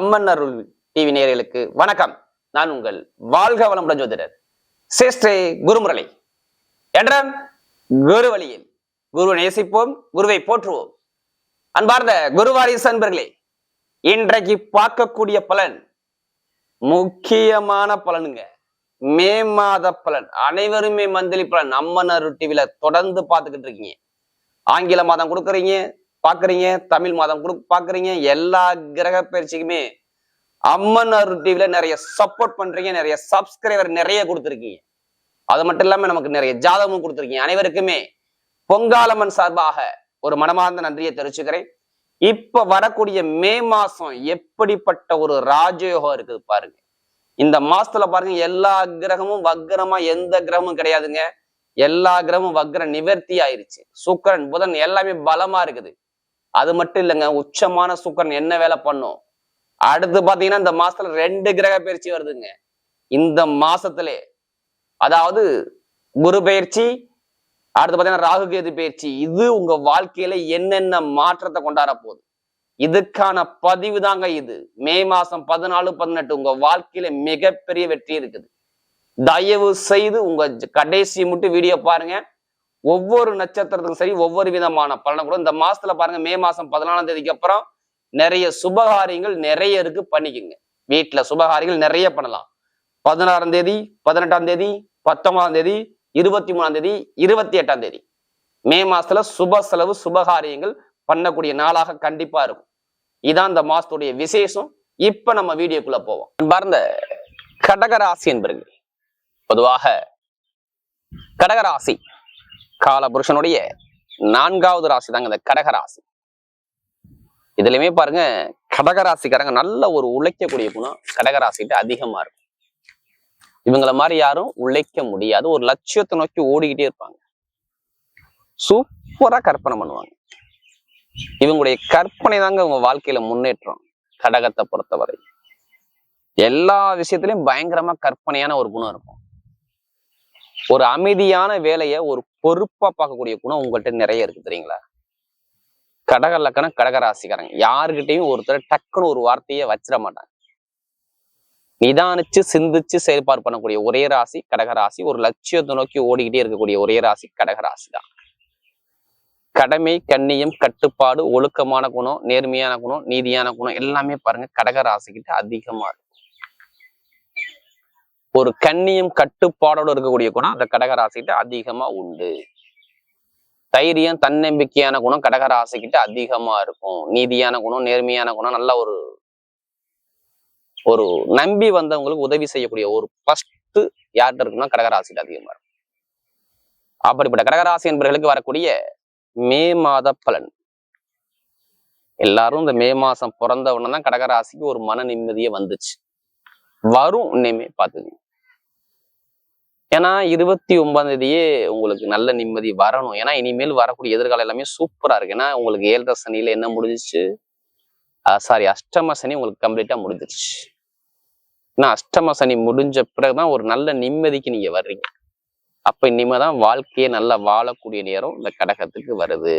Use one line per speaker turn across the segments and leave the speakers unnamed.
அம்மன் அருள் TV நேயர்களுக்கு வணக்கம். நான் உங்கள் வாழ்க வளமுடன் ஜோதிடர் சேஷ்டே குருமுரளி. என்ற குரு வழியில் குருவை நேசிப்போம் குருவை போற்றுவோம். அன்பார்ந்த குருவாரிசு அன்பர்களே இன்றைக்கு பார்க்கக்கூடிய பலன் முக்கியமான பலனுங்க. மே மாத பலன் அனைவருமே மந்திலி பலன் அம்மன் அருள் டிவில தொடர்ந்து பார்த்துக்கிட்டு இருக்கீங்க. ஆங்கில மாதம் கொடுக்குறீங்க பாக்குறீங்க தமிழ் மாதம் கொடு பாக்குறீங்க எல்லா கிரக பயிற்சிக்குமே அம்மன் அருள் டிவில நிறைய சப்போர்ட் பண்றீங்க நிறைய சப்ஸ்கிரைபர் நிறைய கொடுத்துருக்கீங்க. அது மட்டும் இல்லாம நமக்கு நிறைய ஜாதகமும் கொடுத்துருக்கீங்க. அனைவருக்குமே பொங்காலம்மன் சார்பாக ஒரு மனமார்ந்த நன்றியை தெரிவிச்சுக்கிறேன். இப்ப வரக்கூடிய மே மாசம் எப்படிப்பட்ட ஒரு ராஜயோகம் இருக்குது பாருங்க. இந்த மாசத்துல பாருங்க எல்லா கிரகமும் வக்ரமா எந்த கிரகமும் கிடையாதுங்க. எல்லா கிரகமும் வக்ர நிவர்த்தி ஆயிருச்சு. சுக்கரன் புதன் எல்லாமே பலமா இருக்குது. அது மட்டும் இல்லைங்க உச்சமான சுக்கரன் என்ன வேலை பண்ணும்? அடுத்து பாத்தீங்கன்னா இந்த மாசத்துல ரெண்டு கிரக பயிற்சி வருதுங்க. இந்த மாசத்திலே அதாவது குரு பயிற்சி அடுத்து பாத்தீங்கன்னா ராகு கேது பயிற்சி இது உங்க வாழ்க்கையில என்னென்ன மாற்றத்தை கொண்டாட போகுது? இதுக்கான பதிவு தாங்க இது. மே மாசம் பதினாலு பதினெட்டு உங்க வாழ்க்கையில மிகப்பெரிய வெற்றி இருக்குது. தயவு செய்து உங்க கடைசி மட்டும் வீடியோ பாருங்க. ஒவ்வொரு நட்சத்திரத்துக்கும் சரி ஒவ்வொரு விதமான பலனை கூட இந்த மாசத்துல பாருங்க மே மாசம் பதினாலாம் தேதிக்கு அப்புறம் நிறைய சுபகாரியங்கள் நிறைய இருக்கு பண்ணிக்கோங்க. வீட்டுல சுபகாரியங்கள் நிறைய பண்ணலாம். பதினாறாம் தேதி பதினெட்டாம் தேதி பத்தொன்பதாம் தேதி இருபத்தி மூணாம் தேதி இருபத்தி எட்டாம் தேதி. மே மாசத்துல சுப செலவு சுபகாரியங்கள் பண்ணக்கூடிய நாளாக கண்டிப்பா இருக்கும். இதான் இந்த மாசத்துடைய விசேஷம். இப்ப நம்ம வீடியோக்குள்ள போவோம். பார்ந்த கடகராசி என்பர்கள் பொதுவாக கடகராசி காலபுருஷனுடைய நான்காவது ராசி தாங்க இந்த கடகராசி. இதுலயுமே பாருங்க கடகராசிக்காரங்க நல்ல ஒரு உழைக்கக்கூடிய குணம் கடகராசிட்டு அதிகமா இருக்கும். இவங்கள மாதிரி யாரும் உழைக்க முடியாது. ஒரு லட்சியத்தை நோக்கி ஓடிக்கிட்டே இருப்பாங்க. சூப்பரா கற்பனை பண்ணுவாங்க. இவங்களுடைய கற்பனை தாங்க இவங்க வாழ்க்கையில முன்னேற்றம் கடகத்தை பொறுத்தவரை. எல்லா விஷயத்திலையும் பயங்கரமா கற்பனையான ஒரு குணம் இருக்கும். ஒரு அமைதியான வேலையை ஒரு பொறுப்பா பார்க்கக்கூடிய குணம் உங்கள்கிட்ட நிறைய இருக்கு தெரியுங்களா? கடக லக்கணம் கடகராசிக்காரங்க. யாருக்கிட்டையும் ஒருத்தர் டக்குன்னு ஒரு வார்த்தையை வச்சிட மாட்டாங்க. நிதானிச்சு சிந்திச்சு செயல்பாடு பண்ணக்கூடிய ஒரே ராசி கடகராசி. ஒரு லட்சியத்தை நோக்கி ஓடிக்கிட்டே இருக்கக்கூடிய ஒரே ராசி கடகராசி தான் கடமை கண்ணியம் கட்டுப்பாடு ஒழுக்கமான குணம் நேர்மையான குணம் நீதியான குணம் எல்லாமே பாருங்க கடகராசிக்கிட்ட அதிகமா இருக்கும். ஒரு கண்ணியம் கட்டுப்பாடோட இருக்கக்கூடிய குணம் அந்த கடகராசிக்கிட்ட அதிகமா உண்டு. தைரியம் தன்னம்பிக்கையான குணம் கடகராசிக்கிட்ட அதிகமா இருக்கும். நீதியான குணம் நேர்மையான குணம் நல்ல ஒரு ஒரு நம்பி வந்தவங்களுக்கு உதவி செய்யக்கூடிய ஒரு ஃபர்ஸ்ட் யார்கிட்ட இருக்குன்னா கடகராசிட்டு அதிகமா இருக்கும். அப்படிப்பட்ட கடகராசி என்பவர்களுக்கு வரக்கூடிய மே மாத பலன். எல்லாரும் இந்த மே மாசம் பிறந்த உடனே தான் கடகராசிக்கு ஒரு மன நிம்மதியே வந்துச்சு. வரும் இனிமே பார்த்துக்கோங்க. ஏன்னா இருபத்தி ஒன்பதாம் தேதியே உங்களுக்கு நல்ல நிம்மதி வரணும். ஏன்னா இனிமேல் வரக்கூடிய எதிர்காலம் எல்லாமே சூப்பரா இருக்கு. ஏன்னா உங்களுக்கு ஏழரை சனியில என்ன முடிஞ்சிச்சு? சாரி அஷ்டம சனி உங்களுக்கு கம்ப்ளீட்டா முடிஞ்சிருச்சு. ஏன்னா அஷ்டம சனி முடிஞ்ச பிறகுதான் ஒரு நல்ல நிம்மதிக்கு நீங்க வர்றீங்க. அப்ப இனிமேதான் வாழ்க்கையே நல்லா வாழக்கூடிய நேரம் இந்த கடகத்துக்கு வருது.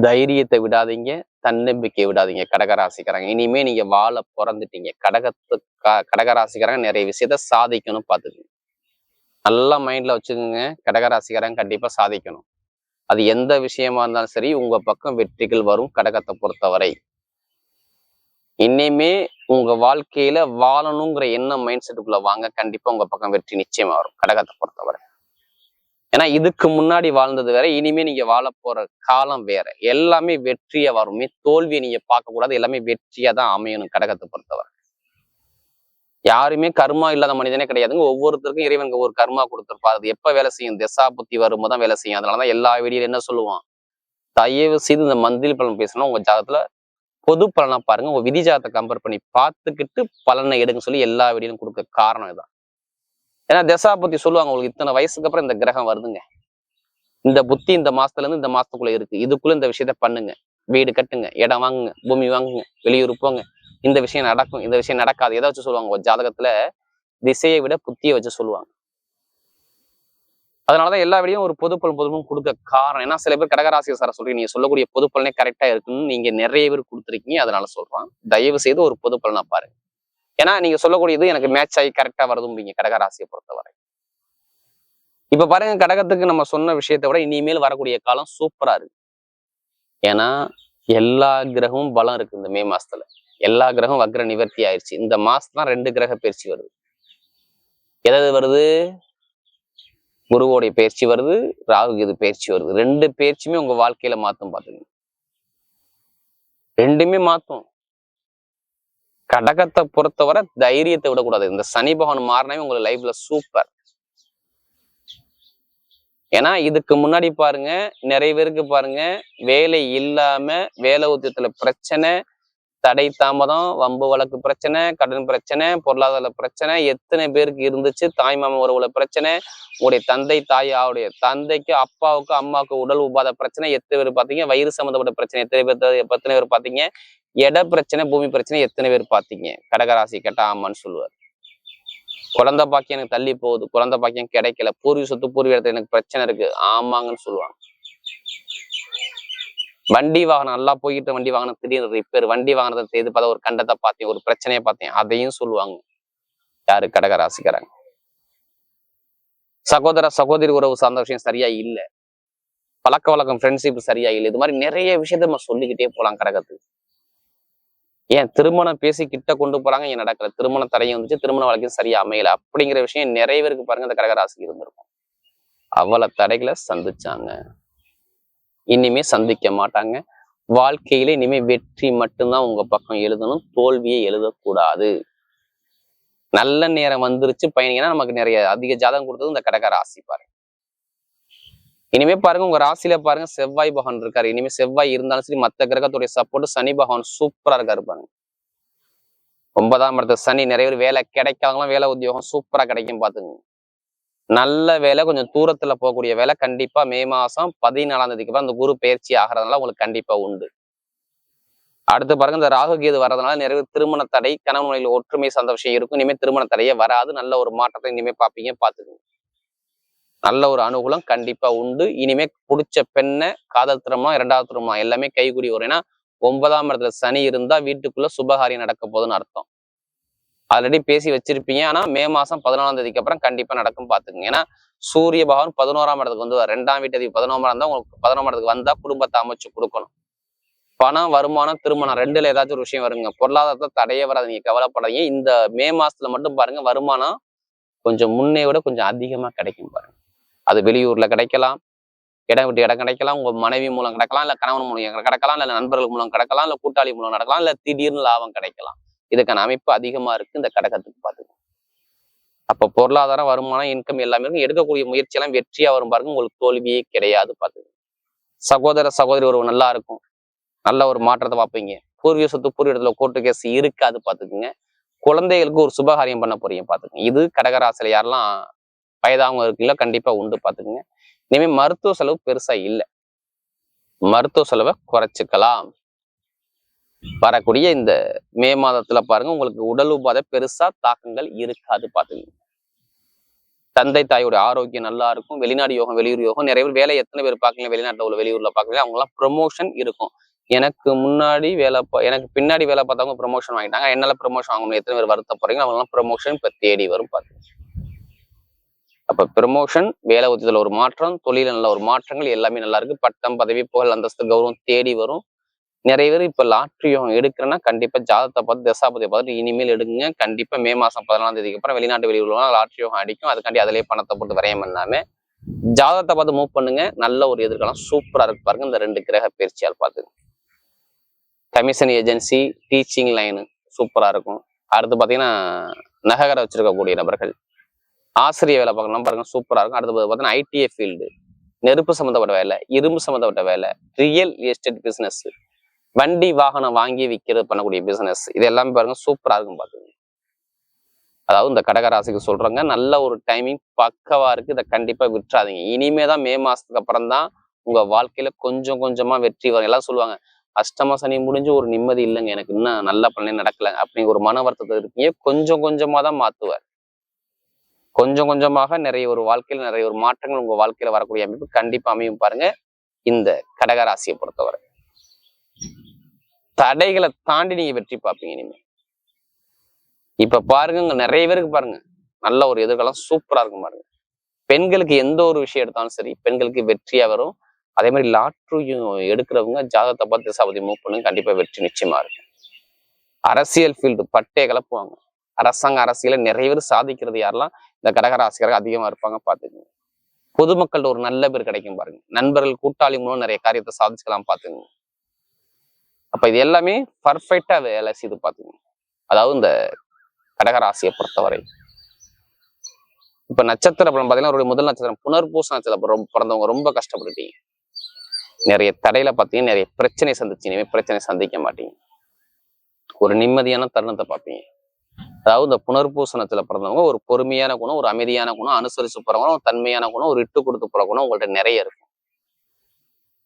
தைரியத்தை விடாதீங்க தன்னம்பிக்கையை விடாதீங்க. கடகராசிக்காரங்க. இனிமே நீங்க வாழ பிறந்துட்டீங்க. கடகத்து க- கடகராசிக்காரங்க நிறைய விஷயத்த சாதிக்கணும் பார்த்துக்கணும் நல்லா மைண்ட்ல வச்சுக்கோங்க. கடகராசிக்காரங்க கண்டிப்பா சாதிக்கணும். அது எந்த விஷயமா இருந்தாலும் சரி உங்க பக்கம் வெற்றிகள் வரும் கடகத்தை பொறுத்தவரை. இனிமே உங்க வாழ்க்கையில வாழணுங்கிற என்ன மைண்ட் செட்டுக்குள்ள வாங்க. கண்டிப்பா உங்க பக்கம் வெற்றி நிச்சயமா வரும் கடகத்தை பொறுத்தவரை. ஏன்னா இதுக்கு முன்னாடி வாழ்ந்தது வேற இனிமே நீங்க வாழ போற காலம் வேற. எல்லாமே வெற்றியா வருமே. தோல்வியை நீங்க பார்க்க கூடாது எல்லாமே வெற்றியா தான் அமையணும் கடகத்தை பொறுத்தவரை. யாருமே கர்மா இல்லாத மனிதனே கிடையாதுங்க. ஒவ்வொருத்தருக்கும் இறைவனுக்கு ஒரு கர்மா கொடுத்திருப்பாரு. அது எப்ப வேலை செய்யும்? திசா புத்தி வரும்போது தான் வேலை செய்யும். அதனாலதான் எல்லா வீடியில என்ன சொல்லுவான்? தயவு செய்து இந்த மந்திரி பலன் பேசணும் உங்க ஜாதகத்துல பொது பலனா பாருங்க. உங்க விதி ஜாதத்தை கம்பேர் பண்ணி பார்த்துக்கிட்டு பலனை எடுங்க சொல்லி எல்லா வீடியிலும் கொடுக்க காரணம் இதான் ஏன்னா தசா புத்தி சொல்லுவாங்க உங்களுக்கு இத்தனை வயசுக்கு அப்புறம் இந்த கிரகம் வருதுங்க. இந்த புத்தி இந்த மாசத்துல இருந்து இந்த மாசத்துக்குள்ள இருக்கு. இதுக்குள்ள இந்த விஷயத்த பண்ணுங்க. வீடு கட்டுங்க. இடம் வாங்குங்க. பூமி வாங்குங்க. வெளியூர் போங்க. இந்த விஷயம் நடக்கும். இந்த விஷயம் நடக்காது. எதை வச்சு சொல்லுவாங்க? ஒரு ஜாதகத்துல திசையை விட புத்தியை வச்சு சொல்லுவாங்க. அதனாலதான் எல்லா வீடியும் ஒரு பொதுப்பல் பொதுவும் கொடுக்க காரணம். ஏன்னா சில பேர் கடகராசி சார சொல்றீங்க. நீங்க சொல்லக்கூடிய பொதுப்பலனே கரெக்டா இருக்குன்னு நீங்க நிறைய பேர் கொடுத்துருக்கீங்க. அதனால சொல்றான் தயவு செய்து ஒரு பொதுப்பலனா பாருங்க. ஏன்னா நீங்க சொல்லக்கூடியது எனக்கு மேட்ச் ஆகி கரெக்டா வருதும்பீங்க கடகராசியை பொறுத்தவரை. இப்ப பாருங்க கடகத்துக்கு நம்ம சொன்ன விஷயத்தை விட இனிமேல் வரக்கூடிய காலம் சூப்பரா இருக்கு. ஏன்னா எல்லா கிரகமும் பலம் இருக்கு இந்த மே மாசத்துல. எல்லா கிரகம் வக்ர நிவர்த்தி ஆயிடுச்சு இந்த மாசம் தான் ரெண்டு கிரக பயிற்சி வருது. எதாவது வருது? குருவோடைய பயிற்சி வருது ராகு இது பயிற்சி வருது. ரெண்டு பயிற்சியுமே உங்க வாழ்க்கையில மாத்தும் பாத்துங்க ரெண்டுமே மாத்தும். கடகத்தை பொறுத்தவரை தைரியத்தை விடக்கூடாது. இந்த சனி பகவான் மாறினவே உங்க லைஃப்ல சூப்பர் ஏன்னா இதுக்கு முன்னாடி பாருங்க நிறைய பேருக்கு பாருங்க வேலை இல்லாம வேலை உத்தியத்துல பிரச்சனை தடை தாமதம் வம்பு வழக்கு பிரச்சனை கடன் பிரச்சனை பொருளாதார பிரச்சனை எத்தனை பேருக்கு இருந்துச்சு தாய் மாமன் உறவுல பிரச்சனை உங்களுடைய தந்தை தாய் அவருடைய தந்தைக்கு அப்பாவுக்கு அம்மாவுக்கு உடல் உபாத பிரச்சனை எத்தனை பேர் பார்த்தீங்க வயிறு சம்மந்தப்பட்ட பிரச்சனை எத்தனை பேர் எத்தனை பேர் பார்த்தீங்க இட பிரச்சனை பூமி பிரச்சனை எத்தனை பேர் பார்த்தீங்க கடகராசி கேட்டா ஆமான்னு சொல்லுவார். குழந்தை பாக்கியம் எனக்கு தள்ளி போகுது. குழந்தை பாக்கியம் கிடைக்கல. பூர்வீக சொத்து பூர்வீக இடத்துல எனக்கு பிரச்சனை இருக்கு. ஆமாங்கன்னு சொல்லுவாங்க. வண்டி வாகனம் நல்லா போயிட்டு வண்டி வாகனம் திடீர்னு ரிப்பேர் வண்டி வாகனத்தை செய்து பார்த்தா ஒரு கண்டத்தை பார்த்தேன் ஒரு பிரச்சனையை பார்த்தேன். அதையும் சொல்லுவாங்க. யாரு? கடகராசிக்காரங்க. சகோதர சகோதரி உறவு சார்ந்த விஷயம் சரியா இல்லை. பழக்க வழக்கம் ஃப்ரெண்ட்ஷிப் சரியா இல்லை. இது மாதிரி நிறைய விஷயத்த நம்ம சொல்லிக்கிட்டே போலாம் கடகத்துக்கு. ஏன் திருமணம் பேசி கிட்ட கொண்டு போறாங்க ஏன் நடக்கல? திருமண தடையும் வந்துச்சு திருமண வாழ்க்கையும் சரியா அமையல அப்படிங்கிற விஷயம் நிறைய பேருக்கு பாருங்க இந்த கடகராசிக்கு இருந்திருக்கும். அவ்வளவு தடைகளை சந்திச்சாங்க. இனிமே சந்திக்க மாட்டாங்க. வாழ்க்கையில இனிமே வெற்றி மட்டும்தான் உங்க பக்கம் எழுதணும் தோல்வியை எழுதக்கூடாது. நல்ல நேரம் வந்துருச்சு பயணிங்கன்னா நமக்கு நிறைய அதிக ஜாதகம் கொடுத்தது இந்த கடக ராசி பாருங்க. இனிமே பாருங்க உங்க ராசியில பாருங்க செவ்வாய் பகவான் இருக்காரு. இனிமே செவ்வாய் இருந்தாலும் சரி மத்த கிரகத்துடைய சப்போர்ட் சனி பகவான் சூப்பரா இருக்காரு பாருங்க. ஒன்பதாம் இடத்துல சனி நிறைய பேர் வேலை கிடைக்காதவங்களாம் வேலை உத்தியோகம் சூப்பரா கிடைக்கும் பாத்துங்க நல்ல வேலை கொஞ்சம் தூரத்துல போகக்கூடிய வேலை கண்டிப்பா மே மாசம் பதினாலாம் தேதிக்கு அப்புறம் அந்த குரு பயிற்சி ஆகிறதுனால உங்களுக்கு கண்டிப்பா உண்டு. அடுத்து பாருங்க இந்த ராகு கேது வர்றதுனால நிறைய திருமண தடை கணவன் ஒற்றுமை சந்த விஷயம் இருக்கும். இனிமேல் திருமண தடையே வராது. நல்ல ஒரு மாற்றத்தை இனிமே பார்ப்பீங்க பார்த்துக்கோங்க. நல்ல ஒரு அனுகூலம் கண்டிப்பா உண்டு. இனிமே பிடிச்ச பெண்ணை காதல் திருமணம் இரண்டாவது திருமணம் எல்லாமே கைகூடி வரும். ஏன்னா ஒன்பதாம் இடத்துல சனி இருந்தா வீட்டுக்குள்ள சுபகாரியம் நடக்க போகுதுன்னு அர்த்தம். ஆல்ரெடி பேசி வச்சிருப்பீங்க. ஆனா மே மாசம் பதினாலாம் தேதிக்கு அப்புறம் கண்டிப்பா நடக்கும் பாத்துக்கங்க. ஏன்னா சூரிய பகவான் பதினோராம் இடத்துக்கு வந்து ரெண்டாம் வீட்டு பதினோராம் இருந்தா உங்களுக்கு பதினோராம் இடத்துக்கு வந்தா குடும்பத்தை அமைச்சு கொடுக்கணும். பணம் வருமானம் திருமணம் ரெண்டுல ஏதாச்சும் ஒரு விஷயம் வருங்க. பொருளாதாரத்தை தடையே வராது. நீங்க கவலைப்படாதீங்க. இந்த மே மாசத்துல மட்டும் பாருங்க வருமானம் கொஞ்சம் முன்னே விட கொஞ்சம் அதிகமா கிடைக்கும் பாருங்க. அது வெளியூர்ல கிடைக்கலாம். இடம் விட்டு இடம் கிடைக்கலாம். உங்க மனைவி மூலம் கிடைக்கலாம். இல்ல கணவன் மூலம் கிடைக்கலாம். இல்ல நண்பர்கள் மூலம் கிடைக்கலாம். இல்ல கூட்டாளி மூலம் நடக்கலாம். இல்ல திடீர்னு லாபம் கிடைக்கலாம். இதுக்கான அமைப்பு அதிகமா இருக்கு இந்த கடகத்துக்கு பாத்துக்கோங்க அப்ப பொருளாதாரம் வருமானம் இன்கம் எல்லாமே இருக்கும் எடுக்கக்கூடிய முயற்சி எல்லாம் வெற்றியா வரும் பாருங்க. உங்களுக்கு தோல்வியே கிடையாது பாத்துங்க சகோதர சகோதரி ஒரு நல்லா இருக்கும். நல்ல ஒரு மாற்றத்தை பார்ப்பீங்க. பூர்வீக சொத்து பூர்வீகத்துல கோர்ட்டு கேஸ் இருக்காது பாத்துக்குங்க. குழந்தைகளுக்கு ஒரு சுபகாரியம் பண்ண போறீங்க பாத்துக்குங்க. இது கடகராசில யாரெல்லாம் வயதாகவும் இருக்குல்ல கண்டிப்பா உண்டு பாத்துக்குங்க. இனிமே மருத்துவ செலவு பெருசா இல்லை. மருத்துவ செலவை குறைச்சிக்கலாம். வரக்கூடிய இந்த மே மாதத்துல பாருங்க உங்களுக்கு உடல் உபாதை பெருசா தாக்கங்கள் இருக்காது பாத்துக்கோங்க. தந்தை தாயோட ஆரோக்கியம் நல்லா இருக்கும். வெளிநாடு யோகம் வெளியூர் யோகம் நிறைய பேர் வேலை எத்தனை பேர் பார்க்கல வெளிநாட்டுல உள்ள வெளியூர்ல பார்க்கல அவங்க எல்லாம் ப்ரொமோஷன் இருக்கும். எனக்கு முன்னாடி வேலை பா எனக்கு பின்னாடி வேலை பார்த்தவங்க ப்ரொமோஷன் வாங்கிட்டாங்க. என்னால ப்ரொமோஷன் வாங்கணும். எத்தனை பேர் வருத்த அவங்க எல்லாம் ப்ரொமோஷன் இப்ப தேடி வரும் பாத்துக்கோங்க. அப்ப ப்ரமோஷன் வேலை உத்தியத்துல ஒரு மாற்றம் தொழில நல்ல ஒரு மாற்றங்கள் எல்லாமே நல்லா இருக்கு. பட்டம் பதவி புகழ் அந்தஸ்து கௌரவம் தேடி வரும். நிறைய பேர் இப்ப லாட்ரியம் எடுக்கிறேன்னா கண்டிப்பா ஜாதகத்தை பார்த்து தசாபதியை பார்த்து இனிமேல் எடுங்க. கண்டிப்பா மே மாசம் பதினாலாம் தேதிக்கு அப்புறம் வெளிநாட்டு வெளியூர்லாம் லாட்ரியும் அடிக்கும். அதுக்காண்டி அதிலேயே பணத்தை போட்டு வரையம் பண்ணாம ஜாதகத்தை பார்த்து மூவ் பண்ணுங்க. நல்ல ஒரு எதிர்காலம் சூப்பரா இருக்கு பாருங்க. இந்த ரெண்டு கிரக பயிற்சியால் பார்த்து கமிஷன் ஏஜென்சி டீச்சிங் லைனு சூப்பரா இருக்கும். அடுத்து பார்த்தீங்கன்னா நகர வச்சிருக்கக்கூடிய நபர்கள். ஆசிரியர் வேலை பார்க்கலாம் பாருங்க சூப்பராக இருக்கும். அடுத்து பார்த்தீங்கன்னா ஐடிஐ ஃபீல்டு நெருப்பு சம்மந்தப்பட்ட வேலை இரும்பு சம்மந்தப்பட்ட வேலை ரியல் எஸ்டேட் பிஸ்னஸ் வண்டி வாகனம் வாங்கி விற்கிறது பண்ணக்கூடிய பிஸ்னஸ் இது எல்லாமே பாருங்க சூப்பரா இருக்கும் பாத்துங்க அதாவது இந்த கடகராசிக்கு சொல்றாங்க நல்ல ஒரு டைமிங் பக்கவா இருக்கு. இதை கண்டிப்பா விட்டுறாதீங்க. இனிமே தான் மே மாசத்துக்கு அப்புறம் தான் உங்க வாழ்க்கையில கொஞ்சம் கொஞ்சமா வெற்றி வரும். எல்லாம் சொல்லுவாங்க அஷ்டம சனி முடிஞ்சு ஒரு நிம்மதி இல்லைங்க. எனக்கு இன்னும் நல்ல பலனே நடக்கல. அப்படிங்கிற ஒரு மன வருத்தத்தை இருக்கீங்க. கொஞ்சம் கொஞ்சமா தான் மாத்துவார். கொஞ்சம் கொஞ்சமாக நிறைய ஒரு வாழ்க்கையில் நிறைய ஒரு மாற்றங்கள் உங்க வாழ்க்கையில வரக்கூடிய அமைப்பு கண்டிப்பா அமையும் பாருங்க. இந்த கடகராசியை பொறுத்தவரை. தடைகளை தாண்டி நீங்க வெற்றி பார்ப்பீங்க இனிமேல் இப்ப பாருங்க நிறைய பேருக்கு பாருங்க. நல்ல ஒரு எதிர்காலம் சூப்பரா இருக்கும் பாருங்க. பெண்களுக்கு எந்த ஒரு விஷயம் எடுத்தாலும் சரி பெண்களுக்கு வெற்றியா வரும். அதே மாதிரி லாட்ரியும் எடுக்கிறவங்க ஜாதகத்தை பார்த்து திசாபதி மூவ் பண்ணுங்க. கண்டிப்பா வெற்றி நிச்சயமா இருக்கும். அரசியல் ஃபீல்டு பட்டே கலப்புவாங்க. அரசாங்க அரசியல நிறைய பேர் சாதிக்கிறது யாரெல்லாம்? இந்த கடகராசிக்காரங்க அதிகமா இருப்பாங்க பாத்துக்கோங்க. பொதுமக்கள் ஒரு நல்ல பேர் கிடைக்கும் பாருங்க. நண்பர்கள் கூட்டாளி மூலம் நிறைய காரியத்தை சாதிச்சுக்கலாம் பாத்துக்கோங்க. அப்ப இது எல்லாமே பர்ஃபெக்டா வேலை செய்து பாத்துக்கோங்க. அதாவது இந்த கடகராசியை பொறுத்தவரை. இப்ப நட்சத்திர பலம் பாத்தீங்கன்னா அவருடைய முதல் நட்சத்திரம் புனர்பூச நட்சத்திரம் ரொம்ப- பிறந்தவங்க ரொம்ப கஷ்டப்பட்டுட்டீங்க. நிறைய தடையில பாத்தீங்கன்னா நிறைய பிரச்சனை சந்திச்சு இனிமே பிரச்சனை சந்திக்க மாட்டீங்க. ஒரு நிம்மதியான தருணத்தை பார்ப்பீங்க அதாவது இந்த புனர்பூசணத்துல பிறந்தவங்க ஒரு பொறுமையான குணம் ஒரு அமைதியான குணம் அனுசரிச்சு போற குணம் தன்மையான குணம் ஒரு இட்டு கொடுத்து போற குணம் உங்கள்ட்ட நிறைய இருக்கும்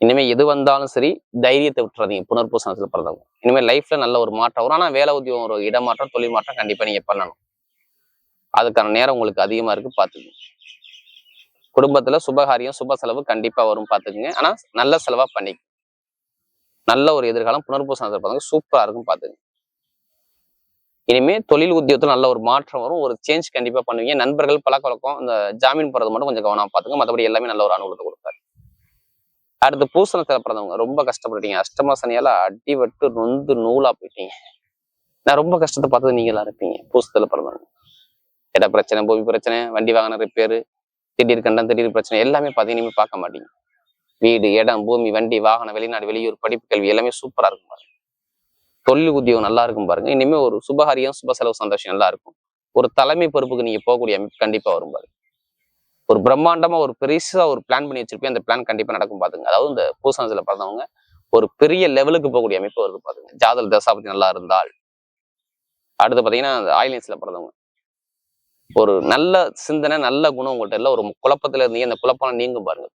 இனிமே எது வந்தாலும் சரி தைரியத்தை விட்டுறாதீங்க புனர்பூசணத்துல பிறந்தவங்க. இனிமே லைஃப்ல நல்ல ஒரு மாற்றம் வரும். ஆனா வேலை உத்தியோகம் ஒரு இடமாற்றம் தொழில் மாற்றம் கண்டிப்பா நீங்க பண்ணணும். அதுக்கான நேரம் உங்களுக்கு அதிகமா இருக்கு பாத்துக்கோங்க. குடும்பத்துல சுபகாரியம் சுப செலவு கண்டிப்பா வரும் பாத்துக்கோங்க. ஆனா நல்ல செலவா பண்ணிக்க நல்ல ஒரு எதிர்காலம் புனர்பூசணத்துல பிறந்தவங்க சூப்பரா இருக்கும் பாத்துக்கோங்க. இனிமே தொழில் உத்தியோகத்துல நல்ல ஒரு மாற்றம் வரும் ஒரு சேஞ்ச் கண்டிப்பா பண்ணுவீங்க. நண்பர்கள் பழக்க வழக்கம் இந்த ஜாமீன் போறது மட்டும் கொஞ்சம் கவனமா பாத்துங்க மற்றபடி எல்லாமே நல்ல ஒரு அனுகூலத்தை கொடுப்பாரு. அடுத்து பூசணத்துல பிறந்தவங்க ரொம்ப கஷ்டப்பட்டுட்டீங்க. அஷ்டமா சனியால அடிபட்டு நொந்து நூலா போயிட்டீங்க. நான் ரொம்ப கஷ்டத்தை பார்த்தது நீங்களா இருப்பீங்க பூசத்துல பிறந்தவங்க. இட பிரச்சனை பூமி பிரச்சனை வண்டி வாகன ரிப்பேர் திடீர் கண்டம் திடீர் பிரச்சனை எல்லாமே பார்த்தீங்கன்னா இனிமே பார்க்க மாட்டீங்க. வீடு இடம் பூமி வண்டி வாகனம் வெளிநாடு வெளியூர் படிப்பு கல்வி எல்லாமே சூப்பரா இருக்கும் பாருங்க. தொழில் உத்தியோகம் நல்லா இருக்கும் பாருங்க. இனிமே ஒரு சுபகாரியம் சுப செலவு சந்தோஷம் நல்லா இருக்கும். ஒரு தலைமை பொறுப்புக்கு நீங்க போகக்கூடிய அமைப்பு கண்டிப்பா வரும் பாருங்க. ஒரு பிரம்மாண்டமா ஒரு பெருசா ஒரு பிளான் பண்ணி வச்சிருப்பேன் அந்த பிளான் கண்டிப்பா நடக்கும் பாத்துங்க அதாவது இந்த பூசனத்துல பிறந்தவங்க ஒரு பெரிய லெவலுக்கு போகக்கூடிய அமைப்பு வருது பாத்துங்க ஜாதல் தசாபதி நல்லா இருந்தால். அடுத்து பாத்தீங்கன்னா அந்த ஆயிலியன்ஸ்ல பிறந்தவங்க. ஒரு நல்ல சிந்தனை நல்ல குணம் உங்கள்ட்ட எல்லாம் ஒரு குழப்பத்துல இருந்தீங்க. அந்த குழப்பம் நீங்கும் பாருங்க.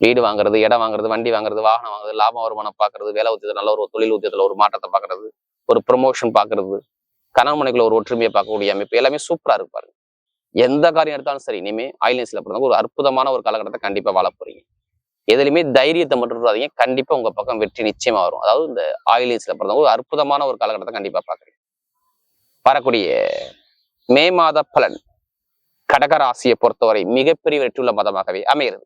வீடு வாங்குறது இடம் வாங்குறது வண்டி வாங்குறது வாகனம் வாங்குறது லாபம் வருமானம் பார்க்கறது வேலை உத்தியத்தில் நல்ல ஒரு தொழில் உத்தியத்தில் ஒரு மாற்றத்தை பாக்குறது ஒரு ப்ரொமோஷன் பாக்குறது கணவன் ஒரு ஒற்றுமையை பார்க்கக்கூடிய அமைப்பு எல்லாமே சூப்பரா இருக்கு பாருங்க. எந்த காரியம் எடுத்தாலும் சரி இனிமே ஆயிலன்ஸில் பிறந்தவங்க ஒரு அற்புதமான ஒரு காலகட்டத்தை கண்டிப்பா வாழ போறீங்க. எதுலையுமே தைரியத்தை மட்டும் இருக்காதீங்க கண்டிப்பா உங்க பக்கம் வெற்றி நிச்சயமா வரும். அதாவது இந்த ஆயிலன்ஸில் பிறந்தவங்க ஒரு அற்புதமான ஒரு காலகட்டத்தை கண்டிப்பா பாக்குறீங்க வரக்கூடிய மே மாத பலன் கடகராசியை பொறுத்தவரை மிகப்பெரிய வெற்றியுள்ள மதமாகவே அமைகிறது.